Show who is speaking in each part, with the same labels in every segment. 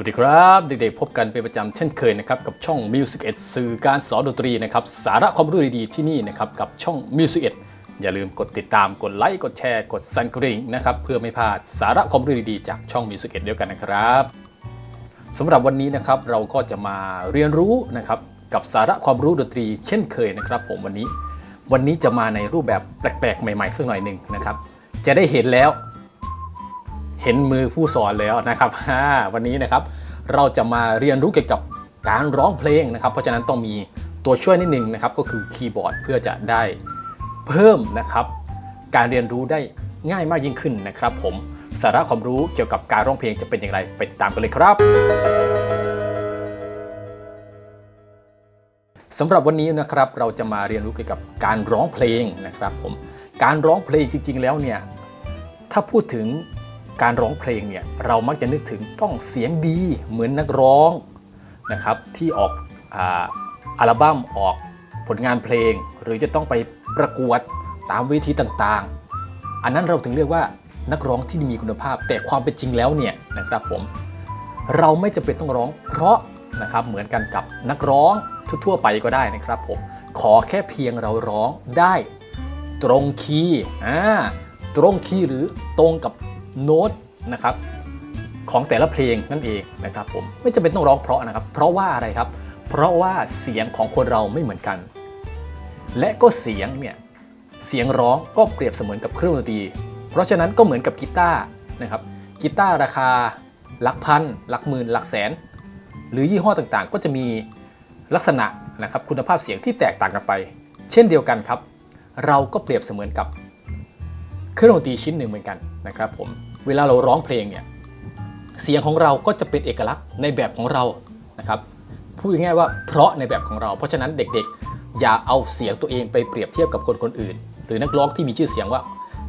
Speaker 1: วัสดีครับ เด็กๆ พบกันเป็นประจำเช่นเคยนะครับกับช่อง Music 1สื่อการสอนดนตรีนะครับสาระความรู้ดีๆที่นี่นะครับกับช่อง Music 1อย่าลืมกดติดตามกดไลค์กดแชร์กดสั่นกริ่งนะครับเพื่อไม่พลาดสาระความรู้ดีๆจากช่อง Music 1เดียวกันนะครับสำหรับวันนี้นะครับเราก็จะมาเรียนรู้นะครับกับสาระความรู้ดนตรีเช่นเคยนะครับ ผมวันนี้ วันนี้จะมาในรูปแบบแปลกๆ ใหม่ๆสักหน่อยหนึ่งนะครับจะได้เห็นแล้ว เห็นมือผู้สอนแล้วนะครับวันนี้นะครับเราจะมาเรียนรู้เกี่ยวกับการร้องเพลงนะครับ เพราะฉะนั้นต้องมีตัวช่วยนิดนึงนะครับ ก็คือคีย์บอร์ดเพื่อจะได้เพิ่มนะครับ การเรียนรู้ได้ง่ายมากยิ่งขึ้นนะครับ ผมสาระความรู้เกี่ยวกับการร้องเพลงจะเป็นอย่างไรไปติดตามกันเลยครับสำหรับวันนี้นะครับเราจะมาเรียนรู้เกี่ยวกับการร้องเพลงนะครับผมการร้องเพลงจริง ๆ แล้วเนี่ยถ้าพูดถึง การร้องเพลงเนี่ยเรามักจะนึกถึงต้องเสียงดีเหมือนนักร้องนะครับที่ออกอ,อัลบั้มออกผลงานเพลง หรือจะต้องไปประกวดตามเวทีต่างๆ อันนั้นเราถึงเรียกว่านักร้องที่มีคุณภาพ แต่ความเป็นจริงแล้วเนี่ยนะครับผมเราไม่จำเป็นต้องร้องเพราะนะครับเหมือนกันกับนักร้องทั่วๆไปก็ได้นะครับผมขอแค่เพียงเราร้องได้ตรงคีย์อ่าตรงคีย์หรือตรงกับ โน้ตนะครับของแต่ละเพลงนั่นเองนะครับผมไม่จำเป็นต้องร้องเพราะนะครับ เพราะว่าอะไรครับ เพราะว่าเสียงของคนเราไม่เหมือนกัน และก็เสียงเนี่ยเสียงร้องก็เปรียบเสมือนกับเครื่องดนตรี เพราะฉะนั้นก็เหมือนกับกีตาร์นะครับกีตาร์ราคาหลักพันหลักหมื่นหลักแสน หรือยี่ห้อต่างๆ ก็จะมีลักษณะนะครับคุณภาพเสียงที่แตกต่างกันไป เช่นเดียวกันครับ เราก็เปรียบเสมือนกับเครื่องดนตรีชิ้นหนึ่งเหมือนกันนะครับผม เวลาเราร้องเพลงเนี่ยเสียงของเราก็จะเป็นเอกลักษณ์ในแบบของเรานะครับพูดง่ายๆว่าเพราะในแบบของเรา เพราะฉะนั้นเด็กๆ อย่าเอาเสียงตัวเองไปเปรียบเทียบกับคนคนอื่น หรือนักร้องที่มีชื่อเสียงว่า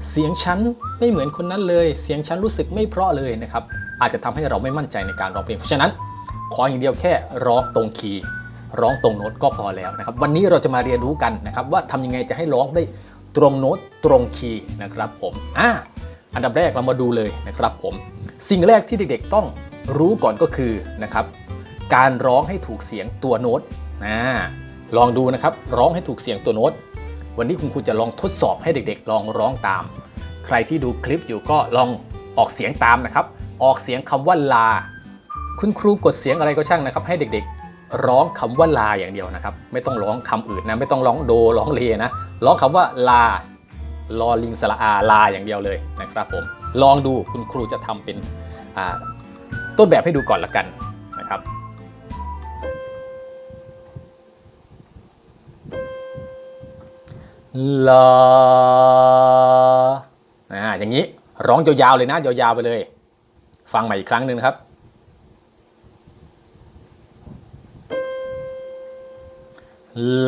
Speaker 1: เสียงฉันไม่เหมือนคนนั้นเลย เสียงฉันรู้สึกไม่เพราะเลยนะครับอาจจะทำให้เราไม่มั่นใจในการร้องเพลงเพราะฉะนั้นขออย่างเดียวแค่ร้องตรงคีย์ร้องตรงโน้ตก็พอแล้วนะครับวันนี้เราจะมาเรียนรู้กันนะครับว่าทำยังไงจะให้ร้องได้ตรงโน้ตตรงคีย์นะครับผมอะ อันดับแรกเรามาดูเลยนะครับผม สิ่งแรกที่เด็กๆต้องรู้ก่อนก็คือนะครับ การร้องให้ถูกเสียงตัวโน้ตนะลองดูนะครับ ร้องให้ถูกเสียงตัวโน้ต วันนี้คุณครูจะลองทดสอบให้เด็กๆ ลองร้องตาม ใครที่ดูคลิปอยู่ก็ลองออกเสียงตามนะครับ ออกเสียงคำว่าลา คุณครูกดเสียงอะไรก็ช่างนะครับ ให้เด็กๆ ร้องคำว่าลาอย่างเดียวนะครับ ไม่ต้องร้องคำอื่นนะ ไม่ต้องร้องโด ร้องเลนะ ร้องคำว่าลา ลอลิงสระอาลาอย่างเดียวเลยนะครับผมลองดูคุณครูจะทำเป็นต้นแบบให้ดูก่อนละกันนะครับลาอ่าอย่างนี้ร้องยาวๆเลยนะยาวๆไปเลย ฟังใหม่อีกครั้งหนึ่งครับ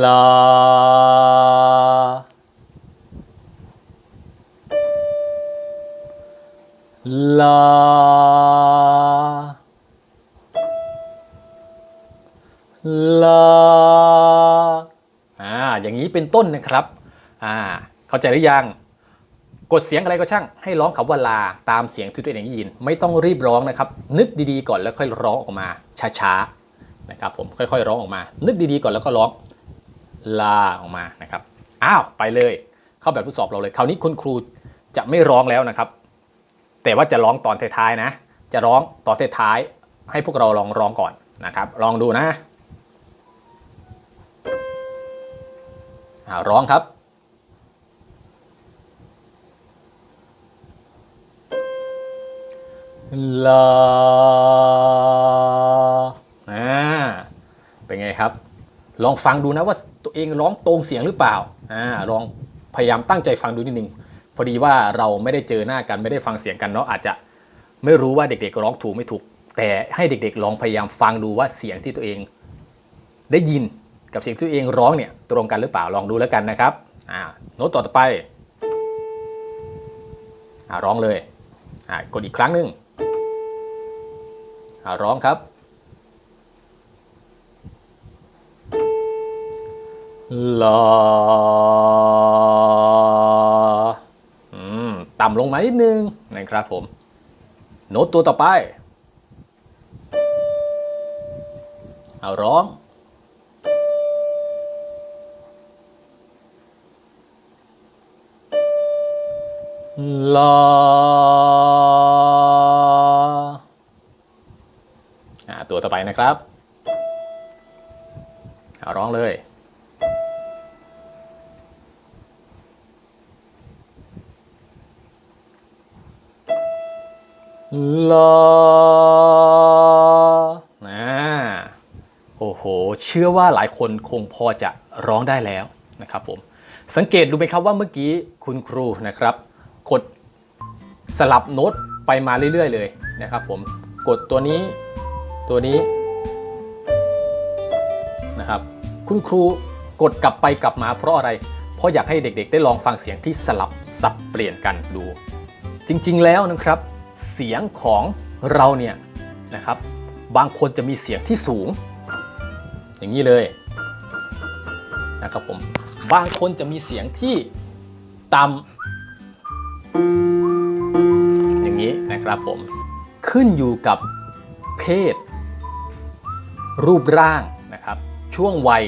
Speaker 1: ลา ลา ลา อ่า อย่างนี้เป็นต้นนะครับ อ่า เข้าใจหรือยัง กดเสียงอะไรก็ช่าง ให้ร้องคำว่าลาตามเสียงที่ตัวเองได้ยิน ไม่ต้องรีบร้องนะครับ นึกดีๆก่อนแล้วค่อยร้องออกมา ช้าๆ นะครับผม ค่อยๆ ร้องออกมา นึกดีๆก่อนแล้วก็ร้องลาออกมานะครับ อ้าว ไปเลย เข้าแบบทดสอบเราเลย คราวนี้คุณครูจะไม่ร้องแล้วนะครับ แต่ว่าจะร้องตอนท้ายๆนะ จะร้องตอนท้ายๆให้พวกเราลองร้องก่อนนะครับ ลองดูนะร้องครับลาอ่าเป็นไงครับ ลองฟังดูนะว่าตัวเองร้องตรงเสียงหรือเปล่าอ่าลองพยายามตั้งใจฟังดูนิดนึง พอดีว่าเราไม่ได้เจอหน้ากันไม่ได้ฟังเสียงกันเนาะอาจจะไม่รู้ว่าเด็กๆร้องถูกไม่ถูก แต่ให้เด็กๆลองพยายามฟังดูว่าเสียงที่ตัวเอง ได้ยินกับเสียงที่ตัวเองร้องเนี่ยตรงกันหรือเปล่าลองดูแล้วกันนะครับอ่าโน้ตต่อไปอ่าร้องเลยอ่ากดอีกครั้งหนึ่งอ่าร้องครับลา ต่ำลงมานิดนึงนะครับผม โน้ตตัวต่อไป เอาร้องลาอ่าตัวต่อไปนะครับ เอาร้องเลย ลานะโอ้โห เชื่อว่าหลายคนคงพอจะร้องได้แล้วนะครับผม สังเกตดูไหมครับว่าเมื่อกี้คุณครูนะครับ กดสลับโน้ตไปมาเรื่อย ๆ เลยนะครับผม กดตัวนี้ตัวนี้นะครับ คุณครูกดกลับไปกลับมาเพราะอะไร เพราะอยากให้เด็กๆ ได้ลองฟังเสียงที่สลับสับเปลี่ยนกันดู จริงๆแล้วนะครับ เสียงของเราเนี่ยนะครับ บางคนจะมีเสียงที่สูง อย่างนี้เลยนะครับผมบางคนจะมีเสียงที่ต่ำอย่างนี้นะครับผมขึ้นอยู่กับเพศ รูปร่างนะครับ ช่วงวัย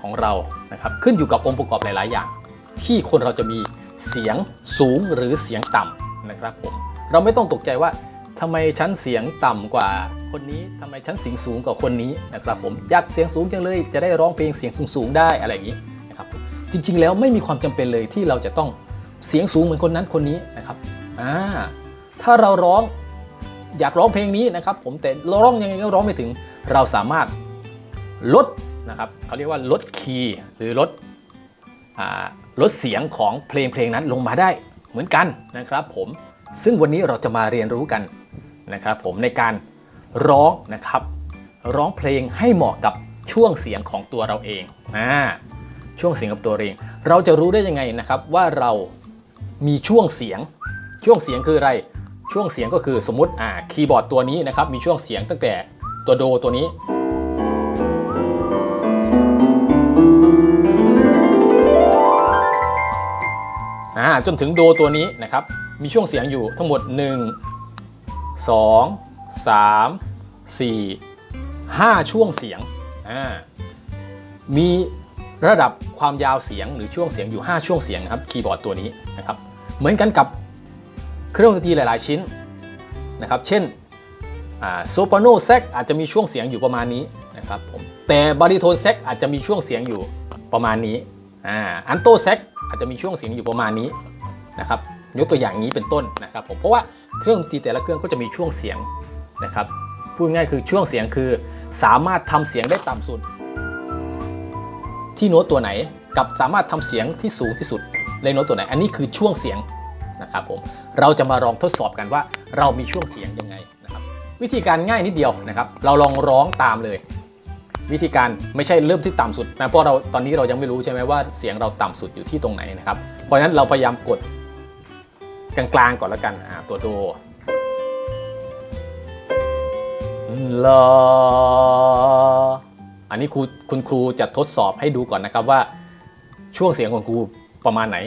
Speaker 1: ของเรานะครับ ขึ้นอยู่กับองค์ประกอบหลาย ๆ อย่าง ที่คนเราจะมีเสียงสูงหรือเสียงต่ำนะครับผม เราไม่ต้องตกใจว่าทำไมฉันเสียงต่ำกว่าคนนี้ทำไมฉันเสียงสูงกว่าคนนี้นะครับผมอยากเสียงสูงจังเลยจะได้ร้องเพลงเสียงสูงๆได้อะไรอย่างนี้นะครับจริงๆแล้วไม่มีความจำเป็นเลยที่เราจะต้องเสียงสูงเหมือนคนนั้นคนนี้นะครับอ่าถ้าเราร้องอยากร้องเพลงนี้นะครับ ผมแต่ร้องยังไงก็ร้องไม่ถึงเราสามารถลดนะครับเขาเรียกว่าลดคีย์หรือลดอลดเสียงของเพลงเพลงนั้นลงมาได้เหมือนกันนะครับผม ซึ่งวันนี้เราจะมาเรียนรู้กันนะครับผมในการร้องนะครับ ร้องเพลงให้เหมาะกับช่วงเสียงของตัวเราเองอ่าช่วงเสียงกับตัวเอง เราจะรู้ได้ยังไงนะครับว่าเรามีช่วงเสียง ช่วงเสียงคืออะไร ช่วงเสียงก็คือสมมติอ่าคีย์บอร์ดตัวนี้นะครับมีช่วงเสียงตั้งแต่ตัวโดตัวนี้ อ่าจนถึงโดตัวนี้นะครับ มีช่วงเสียงอยู่ทั้งหมด 1 2 3 4 5 ช่วงเสียงอ่ามีระดับความยาวเสียงหรือช่วงเสียงอยู่ 5 ช่วงเสียงนะครับคีย์บอร์ดตัวนี้นะครับ เหมือนกันกับเครื่องดนตรีหลาย ๆ ชิ้นนะครับ เช่นโซปราโนแซกอาจจะมีช่วงเสียงอยู่ประมาณนี้นะครับผมแต่บาริโทนแซกอาจจะมีช่วงเสียงอยู่ประมาณนี้ อ่าอันโตแซกอาจจะมีช่วงเสียงอยู่ประมาณนี้นะครับยกตัวอย่างนี้เป็นต้นนะครับผมเพราะว่าเครื่องดนตรีแต่ละเครื่องก็จะมีช่วงเสียงนะครับพูดง่ายคือช่วงเสียงคือสามารถทำเสียงได้ต่ำสุด ที่โน้ตตัวไหนกับสามารถทำเสียงที่สูงที่สุดในโน้ตตัวไหน อันนี้คือช่วงเสียงนะครับผมเราจะมาลองทดสอบกันว่าเรามีช่วงเสียงยังไงนะครับวิธีการง่ายนิดเดียวนะครับ เราลองร้องตามเลย วิธีการไม่ใช่เริ่มที่ต่ำสุดนะเพราะเราตอนนี้เรายังไม่รู้ใช่ไหมว่าเสียงเราต่ำสุดอยู่ที่ตรงไหนนะครับ เพราะฉะนั้นเราพยายามกดกลางๆก่อนแล้วกันอ่าตัวโดลาอันนี้ครูคุณครูจะทดสอบให้ดูก่อนนะครับว่า ช่วงเสียงของครูประมาณไหน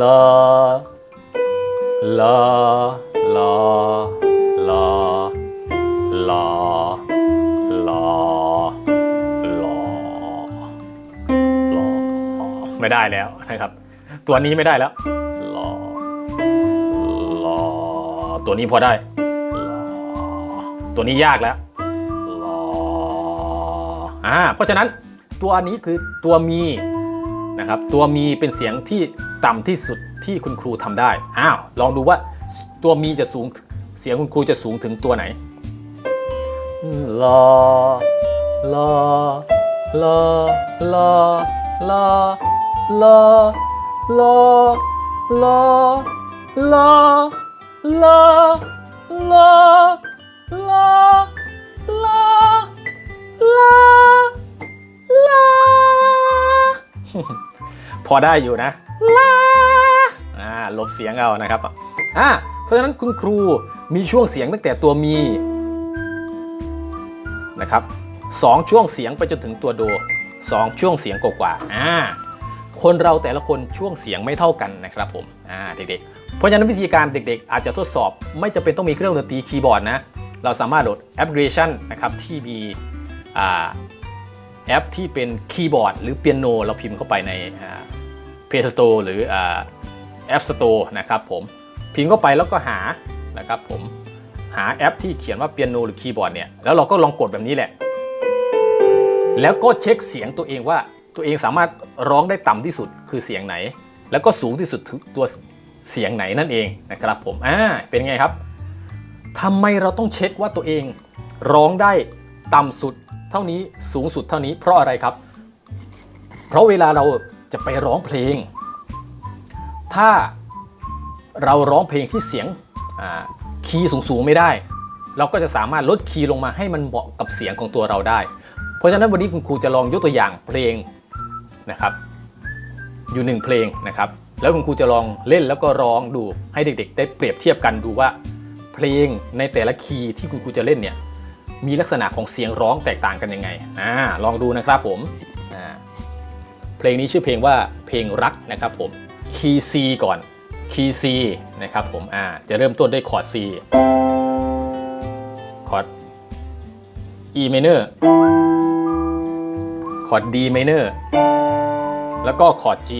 Speaker 1: ลาลาล ไม่ได้แล้วนะครับ ตัวนี้ไม่ได้แล้วลาลาตัวนี้พอได้ลาตัวนี้ยากแล้วลาอ่าเพราะฉะนั้นตัวนี้คือตัวมีนะครับ ตัวมีเป็นเสียงที่ต่ำที่สุดที่คุณครูทำได้อ้าวลองดูว่าตัวมีจะสูงเสียงคุณครูจะสูงถึงตัวไหนลาลาลาลาลา ลาลาลาลาลาลาลาลาลาลาพอได้อยู่นะลาอ่าลบเสียงเอานะครับอ่าเพราะฉะนั้นคุณครูมีช่วงเสียงตั้งแต่ตัวมีนะครับสองช่วงเสียงไปจนถึงตัวโดสองช่วงเสียงกว่าๆอ่า คนเราแต่ละคนช่วงเสียงไม่เท่ากันนะครับผมอ่าเด็กๆ เพราะฉะนั้นวิธีการเด็กๆ อาจจะทดสอบไม่จำเป็นต้องมีเครื่องดนตรีคีย์บอร์ดนะ เราสามารถโหลดแอปพลิเคชันนะครับที่มีอ่าแอปที่เป็นคีย์บอร์ดหรือเปียโน เราพิมพ์เข้าไปในอ่า Play Store หรืออ่า App Store นะครับผมพิมพ์เข้าไปแล้วก็หานะครับผมหาแอปที่เขียนว่าเปียโนหรือคีย์บอร์ดเนี่ยแล้วเราก็ลองกดแบบนี้แหละ แล้วก็เช็คเสียงตัวเองว่า ตัวเองสามารถร้องได้ต่ำที่สุดคือเสียงไหน แล้วก็สูงที่สุดตัวเสียงไหนนั่นเองนะครับผมอ่าเป็นไงครับทำไมเราต้องเช็คว่าตัวเองร้องได้ต่ำสุดเท่านี้สูงสุดเท่านี้เพราะอะไรครับ เพราะเวลาเราจะไปร้องเพลง ถ้าเราร้องเพลงที่เสียงคีย์สูงๆไม่ได้ เราก็จะสามารถลดคีย์ลงมาให้มันเหมาะกับเสียงของตัวเราได้ เพราะฉะนั้นวันนี้คุณครูจะลองยกตัวอย่างเพลง นะครับอยู่หนึ่งเพลงนะครับแล้วคุณครูจะลองเล่นแล้วก็ร้องดูให้เด็กๆ ได้เปรียบเทียบกันดูว่า เพลงในแต่ละคีย์ที่คุณครูจะเล่นเนี่ยมีลักษณะของเสียงร้องแตกต่างกันยังไงอ่าลองดูนะครับผมอ่าเพลงนี้ชื่อเพลงว่าเพลงรักนะครับผมคีย์ C ก่อนคีย์ C นะครับผมอ่าจะเริ่มต้นด้วยคอร์ด C คอร์ด E minor คอร์ด D minor แล้วก็คอร์ด G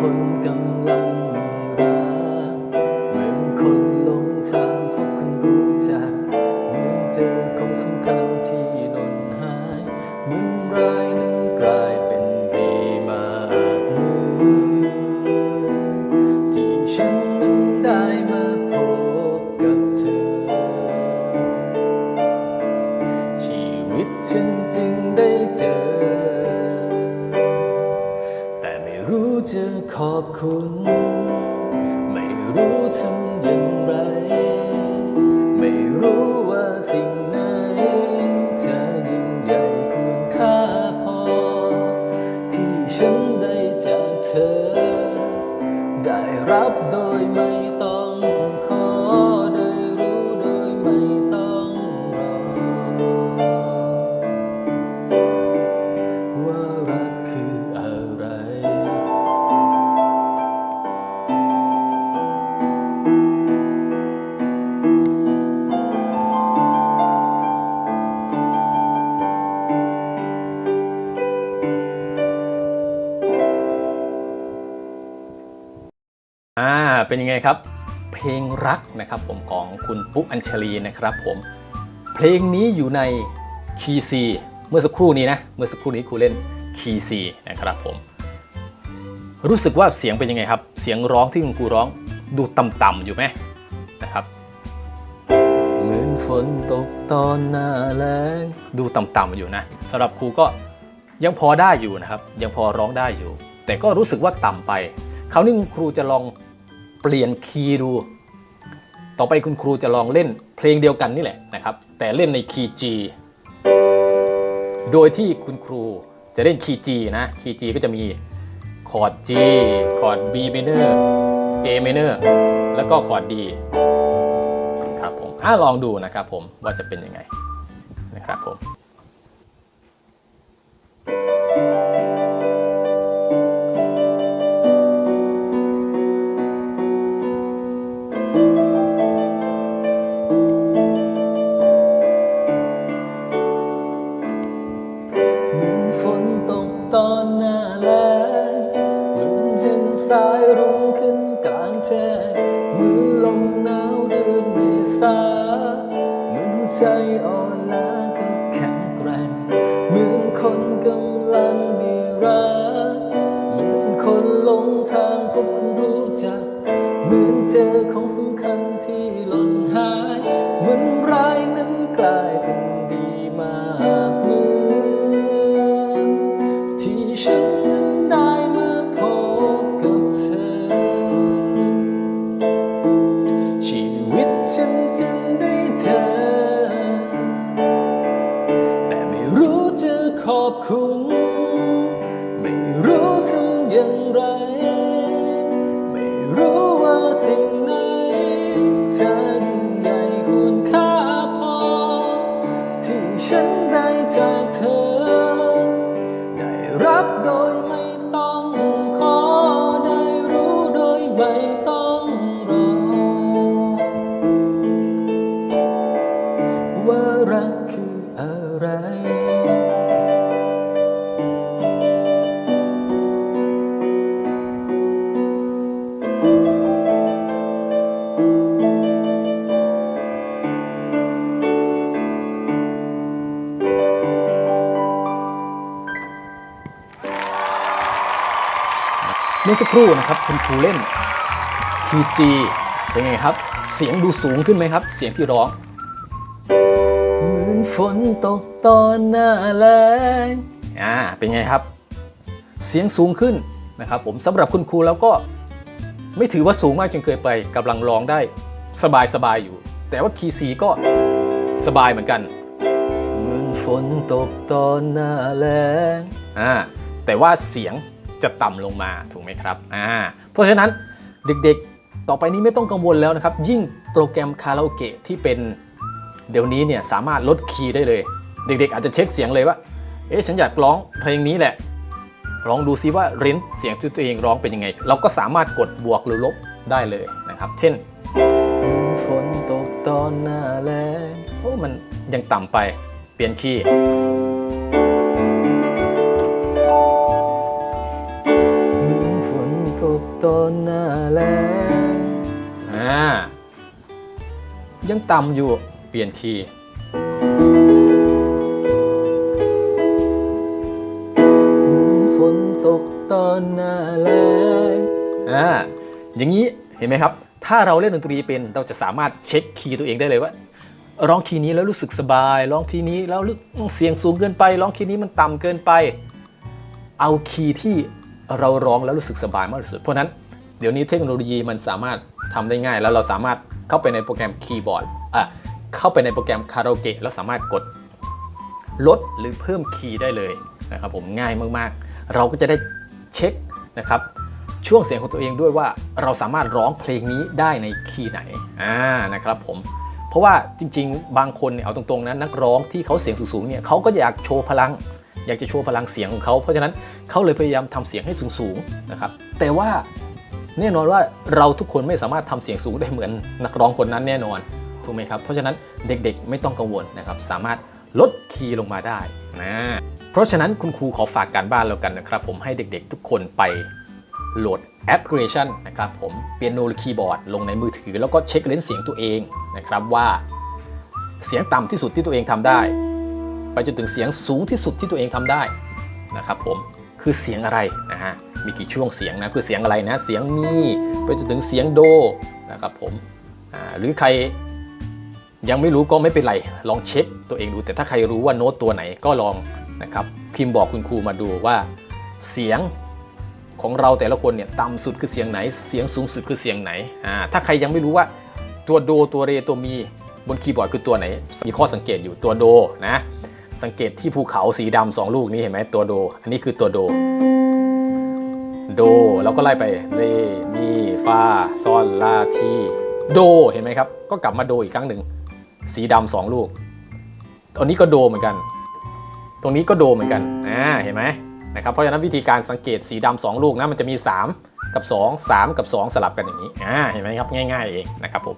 Speaker 1: เหมื อ่าเป็นยังไงครับ เพลงรักนะครับผมของคุณปุ๊กอัญชลีนะครับผมเพลงนี้อยู่ในคีย์ซีเมื่อสักครู่นี้นะเมื่อสักครู่นี้ครูเล่นคีย์ซีนะครับผมรู้สึกว่าเสียงเป็นยังไงครับ เสียงร้องที่คุณครูร้องดูต่ำๆอยู่ไหมนะครับเหมือนฝนตกตอนหน้าแล้งดูต่ำๆอยู่นะสำหรับครูก็ยังพอได้อยู่นะครับ ยังพอร้องได้อยู่ แต่ก็รู้สึกว่าต่ำไป คราวนี้คุณครูจะลองเปลี่ยนคีย์ดู ต่อไปคุณครูจะลองเล่นเพลงเดียวกันนี่แหละนะครับ แต่เล่นในคีย์ G โดยที่คุณครูจะเล่นคีย์ G นะ คีย์ G ก็จะมีคอร์ด G คอร์ด B minor A minor แล้วก็คอร์ด D ครับผมอะลองดูนะครับผมว่าจะเป็นยังไงนะครับผม กลางแจ้งเหมือนลมหนาวเดือนเมษาเหมือนหัวใจอ่อนล้ากับแข็งแกร่งเหมือนคนกำลังมีรักเหมือนคนหลงทางพบคนรู้จัก เหมือนเจอของสำคัญที่หล่นหาย เหมือนร้ายนั้นกลาย อบคุณ ไม่รู้ทำอย่างไร มื่อสักครู่นะครับคุณครูเล่นคีย์จีเป็นไงครับ เสียงดูสูงขึ้นไหมครับ เสียงที่ร้องเหมือนฝนตกตอนหน้าแล้งอ่าเป็นไงครับ เสียงสูงขึ้นนะครับผมสำหรับคุณครูแล้วก็ไม่ถือว่าสูงมากจนเกินไปกำลังร้องได้สบายสบายๆอยู่ แต่ว่าคีย์ซีก็สบายเหมือนกันเหมือนฝนตกตอนหน้าแล้งอ่าแต่ว่าเสียง จะต่ำลงมาถูกไหมครับอ่าเพราะฉะนั้นเด็กๆต่อไปนี้ไม่ต้องกังวลแล้วนะครับ ยิ่งโปรแกรมคาราโอเกะที่เป็นเดี๋ยวนี้เนี่ยสามารถลดคีย์ได้เลย เด็กๆ อาจจะเช็คเสียงเลยว่าเอ๊ะฉันอยากร้องเพลงนี้แหละลองดูซิว่าเรนจ์เสียงที่ตัวเองร้องเป็นยังไง เราก็สามารถกดบวกหรือลบได้เลยนะครับ เช่นฝนตกตอนหน้าแล้งโอ้มันยังต่ำไปเปลี่ยนคีย์ ตกตอนหน้าแล้งอ่ายังต่ำอยู่เปลี่ยนคีย์เหมือนฝนตกตอนหน้าแล้งอ่าอย่างนี้เห็นไหมครับ ถ้าเราเล่นดนตรีเป็นเราจะสามารถเช็คคีย์ตัวเองได้เลยว่าร้องคีย์นี้แล้วรู้สึกสบาย ร้องคีย์นี้แล้วรู้เสียงสูงเกินไป ร้องคีย์นี้มันต่ำเกินไป เอาคีย์ที่ เราร้องแล้วรู้สึกสบายมากที่สุด เพราะนั้นเดี๋ยวนี้เทคโนโลยีมันสามารถทำได้ง่าย แล้วเราสามารถเข้าไปในโปรแกรมคีย์บอร์ดอะเข้าไปในโปรแกรมคาราโอเกะแล้วสามารถกดลดหรือเพิ่มคีย์ได้เลยนะครับผมง่ายมากๆ เราก็จะได้เช็คนะครับช่วงเสียงของตัวเองด้วยว่าเราสามารถร้องเพลงนี้ได้ในคีย์ไหนอ่านะครับผมเพราะว่าจริงๆ บางคนเนี่ยเอาตรงๆนะนักร้องที่เขาเสียงสูงๆเนี่ยเขาก็อยากโชว์พลัง อยากจะโชว์พลังเสียงของเขา เพราะฉะนั้นเขาเลยพยายามทำเสียงให้สูงๆนะครับ แต่ว่าแน่นอนว่าเราทุกคนไม่สามารถทำเสียงสูงได้เหมือนนักร้องคนนั้นแน่นอนถูกไหมครับ เพราะฉะนั้นเด็กๆไม่ต้องกังวลนะครับ สามารถลดคีย์ลงมาได้นะ เพราะฉะนั้นคุณครูขอฝากการบ้านแล้วกันนะครับ ผมให้เด็กๆ ทุกคนไปโหลดแอปพลิเคชันนะครับผมเปียโนหรือคีย์บอร์ดลงในมือถือ แล้วก็เช็คเลนเสียงตัวเองนะครับว่าเสียงต่ำที่สุดที่ตัวเองทำได้ ไปจนถึงเสียงสูงที่สุดที่ตัวเองทำได้นะครับผมคือเสียงอะไรนะฮะมีกี่ช่วงเสียงนะคือเสียงอะไรนะเสียงมีไปจนถึงเสียงโดนะครับผมหรือใครยังไม่รู้ก็ไม่เป็นไรลองเช็คตัวเองดู แต่ถ้าใครรู้ว่าโน้ตตัวไหนก็ลองนะครับพิมพ์บอกคุณครูมาดูว่า เสียงของเราแต่ละคนเนี่ยต่ำสุดคือเสียงไหน เสียงสูงสุดคือเสียงไหนอ่าถ้าใครยังไม่รู้ว่าตัวโดตัวเรตัวมีบนคีย์บอร์ดคือตัวไหน มีข้อสังเกตอยู่ตัวโดนะ สังเกตที่ภูเขาสีดำสองลูกนี้เห็นไหมตัวโด อันนี้คือตัวโด โดแล้วก็ไล่ไปเรมีฟาซอนลาทีโดเห็นไหมครับ ก็กลับมาโดอีกครั้งหนึ่งสีดำสองลูกตัวนี้ก็โดเหมือนกัน ตรงนี้ก็โดเหมือนกันอ่าเห็นไหมนะครับเพราะฉะนั้นวิธีการสังเกตสีดำสองลูกนะมันจะมี 3 กับ 2 3 กับ 2 สลับกันอย่างนี้อ่าเห็นไหมครับง่าย ๆ เองนะครับผม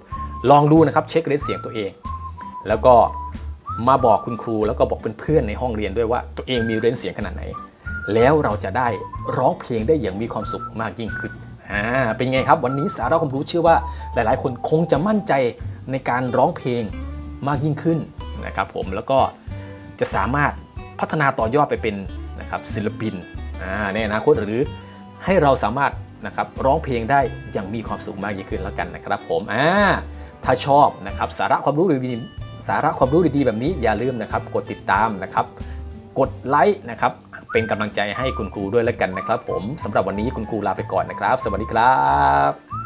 Speaker 1: ลองดูนะครับเช็คเรทเสียงตัวเอง แล้วก็ มาบอกคุณครูแล้วก็บอกเพื่อนๆในห้องเรียนด้วยว่า ตัวเองมีเรนเสียงขนาดไหน แล้วเราจะได้ร้องเพลงได้อย่างมีความสุขมากยิ่งขึ้นอ่าเป็นไงครับวันนี้สาระความรู้เชื่อว่าหลายๆ คนคงจะมั่นใจในการร้องเพลงมากยิ่งขึ้นนะครับผมแล้วก็จะสามารถพัฒนาต่อยอดไปเป็นนะครับศิลปินอาในอนาคตหรือให้เราสามารถนะครับร้องเพลงได้อย่างมีความสุขมากยิ่งขึ้นแล้วกันนะครับผมอ่าถ้าชอบนะครับสาระความรู้ดีๆ สาระความรู้ดีๆแบบนี้อย่าลืมนะครับ กดติดตามนะครับ กดไลค์นะครับเป็นกำลังใจให้คุณครูด้วยแล้วกันนะครับ ผมสำหรับวันนี้คุณครูลาไปก่อนนะครับ สวัสดีครับ